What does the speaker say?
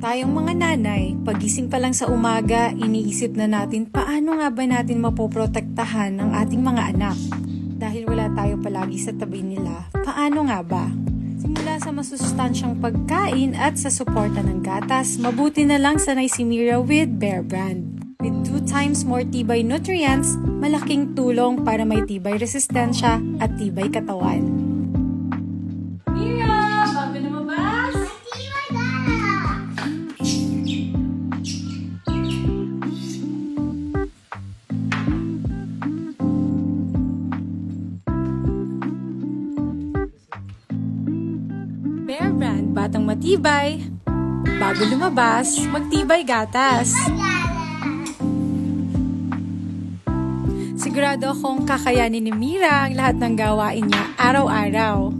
Tayong mga nanay, pagising pa lang sa umaga, iniisip na natin paano nga ba natin mapoprotektahan ang ating mga anak. Dahil wala tayo palagi sa tabi nila, paano nga ba? Simula sa masusustansyang pagkain at sa suporta ng gatas, mabuti na lang sanay si Mira with Bear Brand. With two times more tibay nutrients, malaking tulong para may tibay resistensya at tibay katawan. Batang matibay. Bago lumabas, magtibay gatas. Sigurado akong kakayanin ni Mira ang lahat ng gawain niya araw-araw.